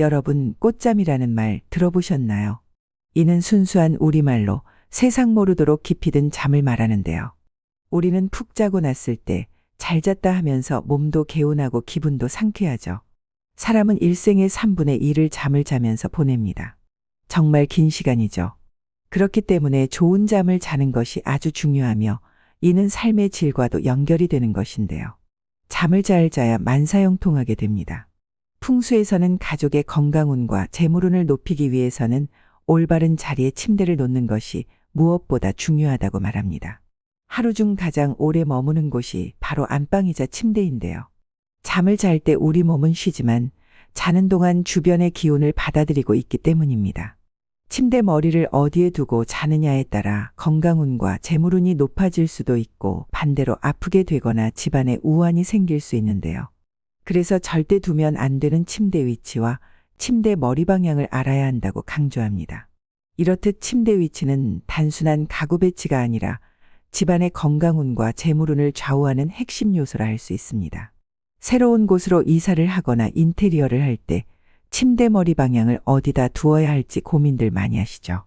여러분, 꽃잠이라는 말 들어보셨나요? 이는 순수한 우리말로 세상 모르도록 깊이 든 잠을 말하는데요. 우리는 푹 자고 났을 때 잘 잤다 하면서 몸도 개운하고 기분도 상쾌하죠. 사람은 일생의 3분의 1을 잠을 자면서 보냅니다. 정말 긴 시간이죠. 그렇기 때문에 좋은 잠을 자는 것이 아주 중요하며 이는 삶의 질과도 연결이 되는 것인데요. 잠을 잘 자야 만사형통하게 됩니다. 풍수에서는 가족의 건강운과 재물운을 높이기 위해서는 올바른 자리에 침대를 놓는 것이 무엇보다 중요하다고 말합니다. 하루 중 가장 오래 머무는 곳이 바로 안방이자 침대인데요. 잠을 잘 때 우리 몸은 쉬지만 자는 동안 주변의 기운을 받아들이고 있기 때문입니다. 침대 머리를 어디에 두고 자느냐에 따라 건강운과 재물운이 높아질 수도 있고 반대로 아프게 되거나 집안에 우환이 생길 수 있는데요. 그래서 절대 두면 안 되는 침대 위치와 침대 머리 방향을 알아야 한다고 강조합니다. 이렇듯 침대 위치는 단순한 가구 배치가 아니라 집안의 건강운과 재물운을 좌우하는 핵심 요소라 할 수 있습니다. 새로운 곳으로 이사를 하거나 인테리어를 할 때 침대 머리 방향을 어디다 두어야 할지 고민들 많이 하시죠.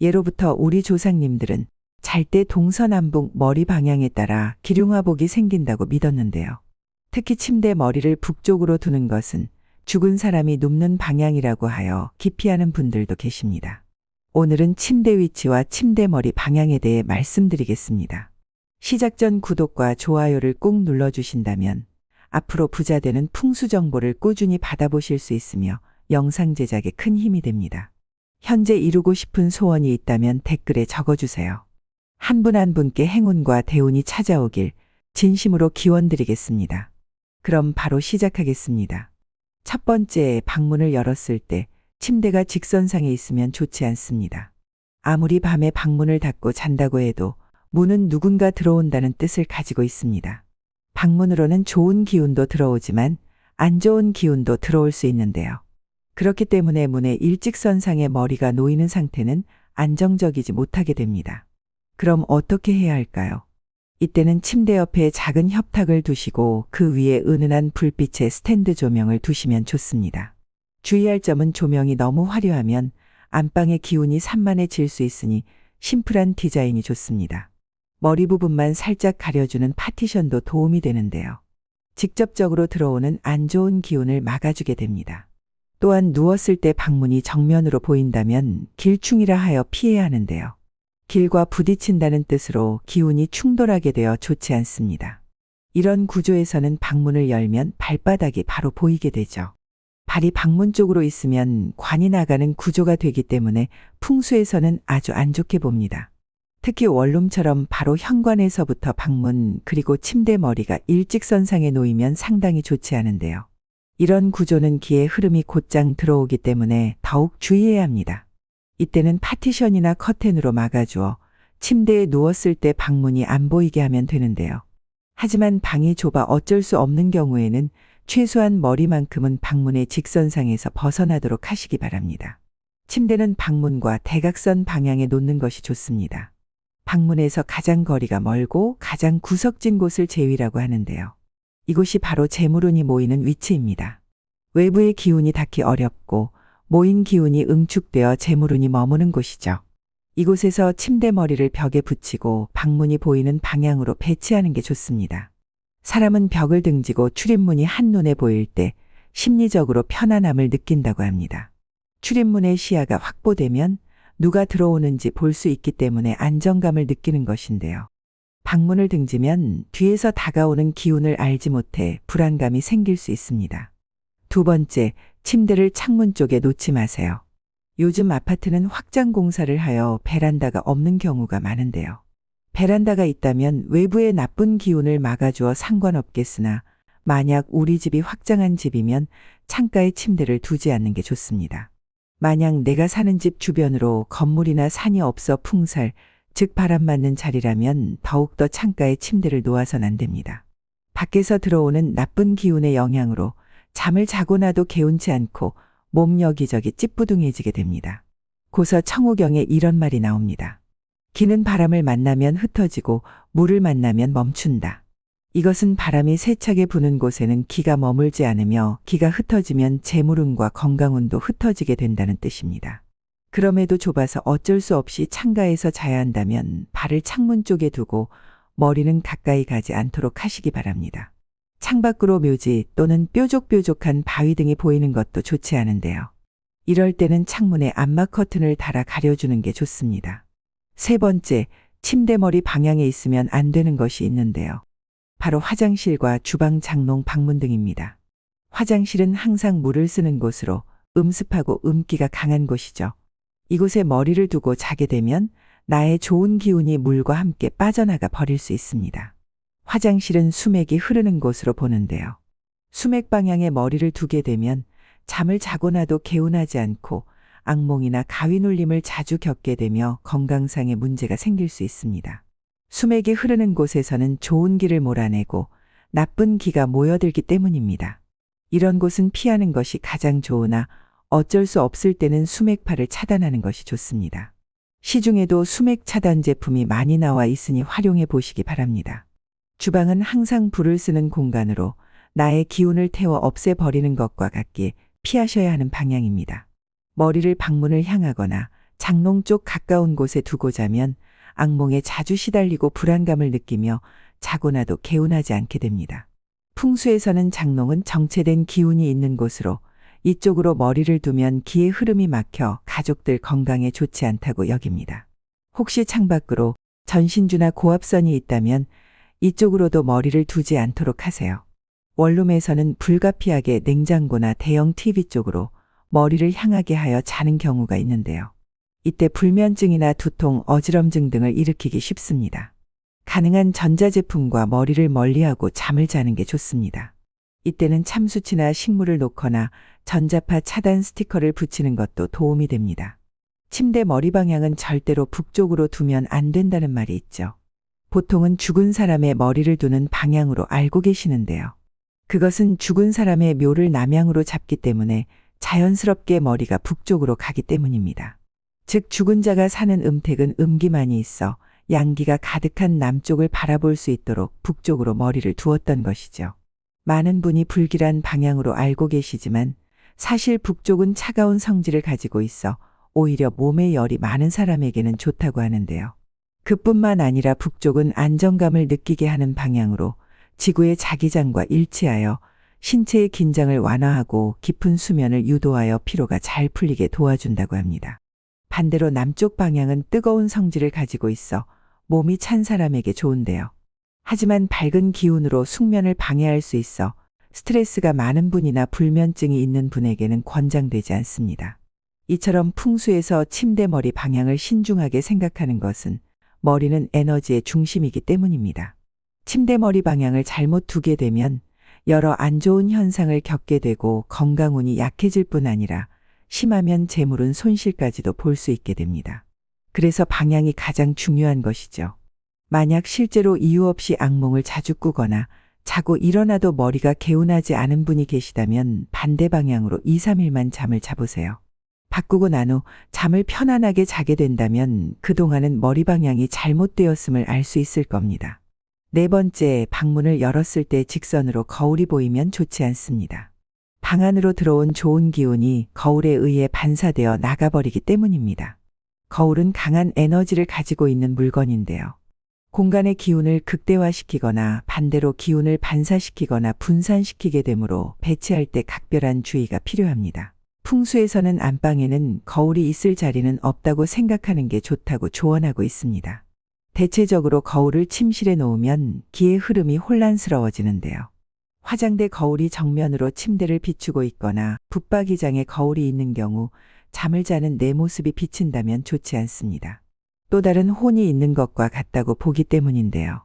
예로부터 우리 조상님들은 잘 때 동서남북 머리 방향에 따라 기륭화복이 생긴다고 믿었는데요. 특히 침대 머리를 북쪽으로 두는 것은 죽은 사람이 눕는 방향이라고 하여 기피하는 분들도 계십니다. 오늘은 침대 위치와 침대 머리 방향에 대해 말씀드리겠습니다. 시작 전 구독과 좋아요를 꾹 눌러주신다면 앞으로 부자 되는 풍수 정보를 꾸준히 받아보실 수 있으며 영상 제작에 큰 힘이 됩니다. 현재 이루고 싶은 소원이 있다면 댓글에 적어주세요. 한 분한 분께 행운과 대운이 찾아오길 진심으로 기원드리겠습니다. 그럼 바로 시작하겠습니다. 첫 번째 방문을 열었을 때 침대가 직선상에 있으면 좋지 않습니다. 아무리 밤에 방문을 닫고 잔다고 해도 문은 누군가 들어온다는 뜻을 가지고 있습니다. 방문으로는 좋은 기운도 들어오지만 안 좋은 기운도 들어올 수 있는데요. 그렇기 때문에 문의 일직선상에 머리가 놓이는 상태는 안정적이지 못하게 됩니다. 그럼 어떻게 해야 할까요? 이때는 침대 옆에 작은 협탁을 두시고 그 위에 은은한 불빛의 스탠드 조명을 두시면 좋습니다. 주의할 점은 조명이 너무 화려하면 안방의 기운이 산만해질 수 있으니 심플한 디자인이 좋습니다. 머리 부분만 살짝 가려주는 파티션도 도움이 되는데요. 직접적으로 들어오는 안 좋은 기운을 막아주게 됩니다. 또한 누웠을 때 방문이 정면으로 보인다면 길충이라 하여 피해야 하는데요. 길과 부딪힌다는 뜻으로 기운이 충돌하게 되어 좋지 않습니다. 이런 구조에서는 방문을 열면 발바닥이 바로 보이게 되죠. 발이 방문 쪽으로 있으면 관이 나가는 구조가 되기 때문에 풍수에서는 아주 안 좋게 봅니다. 특히 원룸처럼 바로 현관에서부터 방문 그리고 침대 머리가 일직선상에 놓이면 상당히 좋지 않은데요. 이런 구조는 기의 흐름이 곧장 들어오기 때문에 더욱 주의해야 합니다. 이때는 파티션이나 커튼으로 막아주어 침대에 누웠을 때 방문이 안 보이게 하면 되는데요. 하지만 방이 좁아 어쩔 수 없는 경우에는 최소한 머리만큼은 방문의 직선상에서 벗어나도록 하시기 바랍니다. 침대는 방문과 대각선 방향에 놓는 것이 좋습니다. 방문에서 가장 거리가 멀고 가장 구석진 곳을 제위라고 하는데요. 이곳이 바로 재물운이 모이는 위치입니다. 외부의 기운이 닿기 어렵고 모인 기운이 응축되어 재물운이 머무는 곳이죠. 이곳에서 침대 머리를 벽에 붙이고 방문이 보이는 방향으로 배치하는 게 좋습니다. 사람은 벽을 등지고 출입문이 한눈에 보일 때 심리적으로 편안함을 느낀다고 합니다. 출입문의 시야가 확보되면 누가 들어오는지 볼 수 있기 때문에 안정감을 느끼는 것인데요. 방문을 등지면 뒤에서 다가오는 기운을 알지 못해 불안감이 생길 수 있습니다. 두 번째, 침대를 창문 쪽에 놓지 마세요. 요즘 아파트는 확장 공사를 하여 베란다가 없는 경우가 많은데요. 베란다가 있다면 외부의 나쁜 기운을 막아주어 상관없겠으나 만약 우리 집이 확장한 집이면 창가에 침대를 두지 않는 게 좋습니다. 만약 내가 사는 집 주변으로 건물이나 산이 없어 풍살, 즉 바람 맞는 자리라면 더욱더 창가에 침대를 놓아선 안 됩니다. 밖에서 들어오는 나쁜 기운의 영향으로 잠을 자고 나도 개운치 않고 몸 여기저기 찌뿌둥해지게 됩니다. 고서 청호경에 이런 말이 나옵니다. 기는 바람을 만나면 흩어지고 물을 만나면 멈춘다. 이것은 바람이 세차게 부는 곳에는 기가 머물지 않으며 기가 흩어지면 재물운과 건강운도 흩어지게 된다는 뜻입니다. 그럼에도 좁아서 어쩔 수 없이 창가에서 자야 한다면 발을 창문 쪽에 두고 머리는 가까이 가지 않도록 하시기 바랍니다. 창밖으로 묘지 또는 뾰족뾰족한 바위 등이 보이는 것도 좋지 않은데요. 이럴 때는 창문에 암막 커튼을 달아 가려주는 게 좋습니다. 세 번째, 침대 머리 방향에 있으면 안 되는 것이 있는데요. 바로 화장실과 주방 장롱 방문 등입니다. 화장실은 항상 물을 쓰는 곳으로 음습하고 음기가 강한 곳이죠. 이곳에 머리를 두고 자게 되면 나의 좋은 기운이 물과 함께 빠져나가 버릴 수 있습니다. 화장실은 수맥이 흐르는 곳으로 보는데요. 수맥 방향에 머리를 두게 되면 잠을 자고 나도 개운하지 않고 악몽이나 가위 눌림을 자주 겪게 되며 건강상의 문제가 생길 수 있습니다. 수맥이 흐르는 곳에서는 좋은 기를 몰아내고 나쁜 기가 모여들기 때문입니다. 이런 곳은 피하는 것이 가장 좋으나 어쩔 수 없을 때는 수맥파를 차단하는 것이 좋습니다. 시중에도 수맥 차단 제품이 많이 나와 있으니 활용해 보시기 바랍니다. 주방은 항상 불을 쓰는 공간으로 나의 기운을 태워 없애버리는 것과 같기에 피하셔야 하는 방향입니다. 머리를 방문을 향하거나 장롱 쪽 가까운 곳에 두고 자면 악몽에 자주 시달리고 불안감을 느끼며 자고 나도 개운하지 않게 됩니다. 풍수에서는 장롱은 정체된 기운이 있는 곳으로 이쪽으로 머리를 두면 기의 흐름이 막혀 가족들 건강에 좋지 않다고 여깁니다. 혹시 창밖으로 전신주나 고압선이 있다면 이쪽으로도 머리를 두지 않도록 하세요. 원룸에서는 불가피하게 냉장고나 대형 TV 쪽으로 머리를 향하게 하여 자는 경우가 있는데요. 이때 불면증이나 두통, 어지럼증 등을 일으키기 쉽습니다. 가능한 전자제품과 머리를 멀리하고 잠을 자는 게 좋습니다. 이때는 참수치나 식물을 놓거나 전자파 차단 스티커를 붙이는 것도 도움이 됩니다. 침대 머리 방향은 절대로 북쪽으로 두면 안 된다는 말이 있죠. 보통은 죽은 사람의 머리를 두는 방향으로 알고 계시는데요. 그것은 죽은 사람의 묘를 남향으로 잡기 때문에 자연스럽게 머리가 북쪽으로 가기 때문입니다. 즉 죽은 자가 사는 음택은 음기만이 있어 양기가 가득한 남쪽을 바라볼 수 있도록 북쪽으로 머리를 두었던 것이죠. 많은 분이 불길한 방향으로 알고 계시지만 사실 북쪽은 차가운 성질을 가지고 있어 오히려 몸에 열이 많은 사람에게는 좋다고 하는데요. 그뿐만 아니라 북쪽은 안정감을 느끼게 하는 방향으로 지구의 자기장과 일치하여 신체의 긴장을 완화하고 깊은 수면을 유도하여 피로가 잘 풀리게 도와준다고 합니다. 반대로 남쪽 방향은 뜨거운 성질을 가지고 있어 몸이 찬 사람에게 좋은데요. 하지만 밝은 기운으로 숙면을 방해할 수 있어 스트레스가 많은 분이나 불면증이 있는 분에게는 권장되지 않습니다. 이처럼 풍수에서 침대 머리 방향을 신중하게 생각하는 것은 머리는 에너지의 중심이기 때문입니다. 침대 머리 방향을 잘못 두게 되면 여러 안 좋은 현상을 겪게 되고 건강운이 약해질 뿐 아니라 심하면 재물은 손실까지도 볼 수 있게 됩니다. 그래서 방향이 가장 중요한 것이죠. 만약 실제로 이유 없이 악몽을 자주 꾸거나 자고 일어나도 머리가 개운하지 않은 분이 계시다면 반대 방향으로 2, 3일만 잠을 자보세요. 바꾸고 난 후 잠을 편안하게 자게 된다면 그동안은 머리 방향이 잘못되었음을 알 수 있을 겁니다. 네 번째, 방문을 열었을 때 직선으로 거울이 보이면 좋지 않습니다. 방 안으로 들어온 좋은 기운이 거울에 의해 반사되어 나가버리기 때문입니다. 거울은 강한 에너지를 가지고 있는 물건인데요. 공간의 기운을 극대화시키거나 반대로 기운을 반사시키거나 분산시키게 되므로 배치할 때 각별한 주의가 필요합니다. 풍수에서는 안방에는 거울이 있을 자리는 없다고 생각하는 게 좋다고 조언하고 있습니다. 대체적으로 거울을 침실에 놓으면 기의 흐름이 혼란스러워지는데요. 화장대 거울이 정면으로 침대를 비추고 있거나 붙박이장에 거울이 있는 경우 잠을 자는 내 모습이 비친다면 좋지 않습니다. 또 다른 혼이 있는 것과 같다고 보기 때문인데요.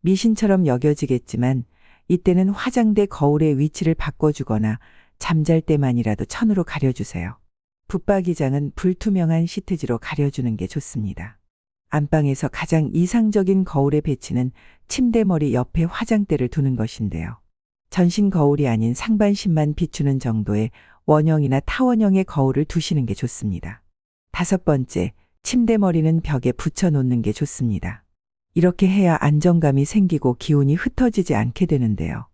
미신처럼 여겨지겠지만 이때는 화장대 거울의 위치를 바꿔주거나 잠잘 때만이라도 천으로 가려주세요. 붙박이장은 불투명한 시트지로 가려주는 게 좋습니다. 안방에서 가장 이상적인 거울의 배치는 침대 머리 옆에 화장대를 두는 것인데요. 전신 거울이 아닌 상반신만 비추는 정도의 원형이나 타원형의 거울을 두시는 게 좋습니다. 다섯 번째, 침대 머리는 벽에 붙여 놓는 게 좋습니다. 이렇게 해야 안정감이 생기고 기운이 흩어지지 않게 되는데요.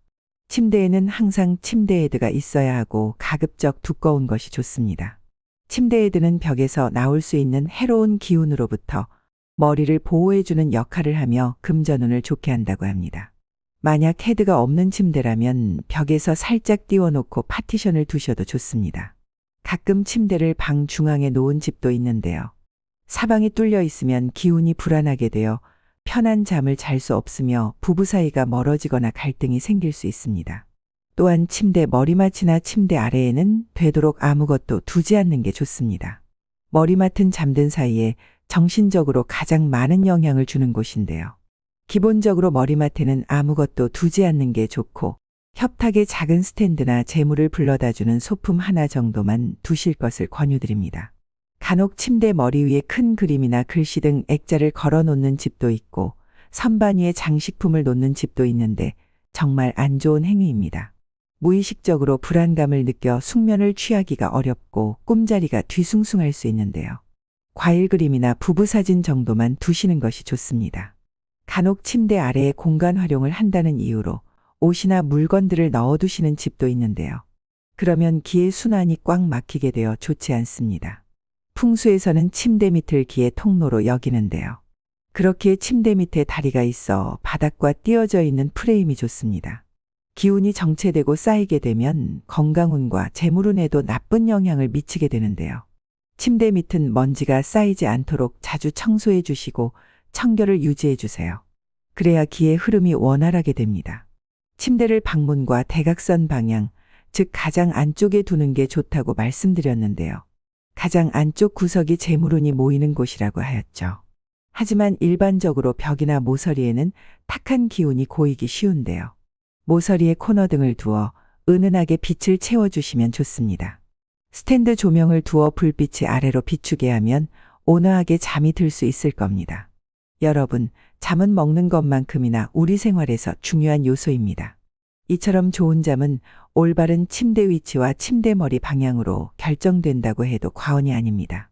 침대에는 항상 침대 헤드가 있어야 하고 가급적 두꺼운 것이 좋습니다. 침대 헤드는 벽에서 나올 수 있는 해로운 기운으로부터 머리를 보호해주는 역할을 하며 금전운을 좋게 한다고 합니다. 만약 헤드가 없는 침대라면 벽에서 살짝 띄워놓고 파티션을 두셔도 좋습니다. 가끔 침대를 방 중앙에 놓은 집도 있는데요. 사방이 뚫려 있으면 기운이 불안하게 되어 편한 잠을 잘 수 없으며 부부 사이가 멀어지거나 갈등이 생길 수 있습니다. 또한 침대 머리맡이나 침대 아래에는 되도록 아무것도 두지 않는 게 좋습니다. 머리맡은 잠든 사이에 정신적으로 가장 많은 영향을 주는 곳인데요. 기본적으로 머리맡에는 아무것도 두지 않는 게 좋고 협탁의 작은 스탠드나 재물을 불러다 주는 소품 하나 정도만 두실 것을 권유드립니다. 간혹 침대 머리 위에 큰 그림이나 글씨 등 액자를 걸어 놓는 집도 있고 선반 위에 장식품을 놓는 집도 있는데 정말 안 좋은 행위입니다. 무의식적으로 불안감을 느껴 숙면을 취하기가 어렵고 꿈자리가 뒤숭숭할 수 있는데요. 과일 그림이나 부부 사진 정도만 두시는 것이 좋습니다. 간혹 침대 아래에 공간 활용을 한다는 이유로 옷이나 물건들을 넣어두시는 집도 있는데요. 그러면 기의 순환이 꽉 막히게 되어 좋지 않습니다. 풍수에서는 침대 밑을 기의 통로로 여기는데요. 그렇게 침대 밑에 다리가 있어 바닥과 띄어져 있는 프레임이 좋습니다. 기운이 정체되고 쌓이게 되면 건강운과 재물운에도 나쁜 영향을 미치게 되는데요. 침대 밑은 먼지가 쌓이지 않도록 자주 청소해 주시고 청결을 유지해 주세요. 그래야 기의 흐름이 원활하게 됩니다. 침대를 방문과 대각선 방향, 즉 가장 안쪽에 두는 게 좋다고 말씀드렸는데요. 가장 안쪽 구석이 재물운이 모이는 곳이라고 하였죠. 하지만 일반적으로 벽이나 모서리에는 탁한 기운이 고이기 쉬운데요. 모서리에 코너 등을 두어 은은하게 빛을 채워주시면 좋습니다. 스탠드 조명을 두어 불빛이 아래로 비추게 하면 온화하게 잠이 들 수 있을 겁니다. 여러분, 잠은 먹는 것만큼이나 우리 생활에서 중요한 요소입니다. 이처럼 좋은 잠은 올바른 침대 위치와 침대 머리 방향으로 결정된다고 해도 과언이 아닙니다.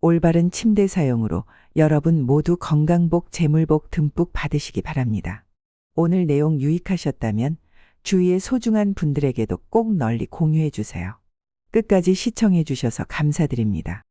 올바른 침대 사용으로 여러분 모두 건강복, 재물복 듬뿍 받으시기 바랍니다. 오늘 내용 유익하셨다면 주위의 소중한 분들에게도 꼭 널리 공유해 주세요. 끝까지 시청해 주셔서 감사드립니다.